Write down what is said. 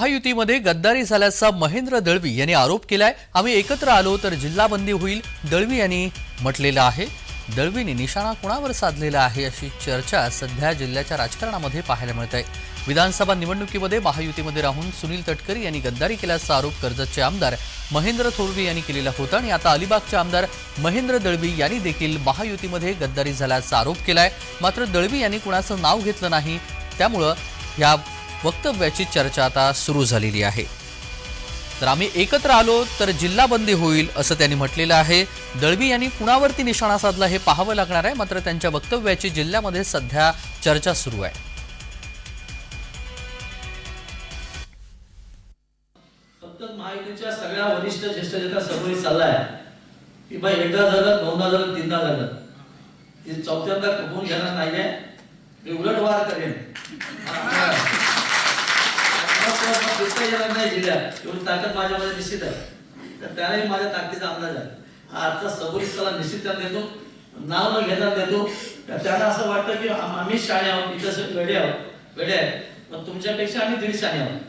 महायुतीमध्ये गद्दारी झाल्याचा महेंद्र दळवी यांनी आरोप केलाय. आम्ही एकत्र आलो तर जिल्हाबंदी होईल दळवी यांनी म्हटलेलं आहे. दळवींनी निशाणा कुणावर साधलेला आहे अशी चर्चा सध्या जिल्ह्याच्या राजकारणामध्ये पाहायला मिळत आहे. विधानसभा निवडणुकीमध्ये महायुतीमध्ये राहून सुनील तटकरी यांनी गद्दारी केल्याचा आरोप कर्जतचे आमदार महेंद्र थोरवे यांनी केलेला होता आणि आता अलिबागचे आमदार महेंद्र दळवी यांनी देखील महायुतीमध्ये गद्दारी झाल्याचा आरोप केलाय. मात्र दळवी यांनी कुणाचं नाव घेतलं नाही त्यामुळं या वक्तव्याची चर्चा आता सुरू झालेली आहे. तर आम्ही एकत्र आलो तर जिल्हा बंदी होईल असं त्यांनी म्हटलेलं आहे. दळवी यांनी कुणावरती निशाणा साधला हे पाहावं लागणार आहे. मात्र त्यांच्या वक्तव्याची जिल्ह्यामध्ये सध्या चर्चा सुरू आहे. महायुतीच्या सगळ्या वरिष्ठ ज्येष्ठ नेता समोर चाललाय. की बाई एकदा झालं दोनदा झालं तीनदा झालं. ते चौथ्यांदा खपवून घेणार नाहीये. मी उलट वार करेन. मला येणार नाही जिल्ह्यात एवढी ताकद माझ्यामध्ये निश्चित आहे. तर त्यालाही माझ्या ताकदीचा अंदाज आहे. हा आजचा सबोरीस त्याला निश्चित त्याला देतो. नाव न घेता देतो. तर असं वाटतं की आम्ही शाळे आहोत इथं गडे आहोत. गडे आहे पण तुमच्यापेक्षा आम्ही दीड शाणे आहोत.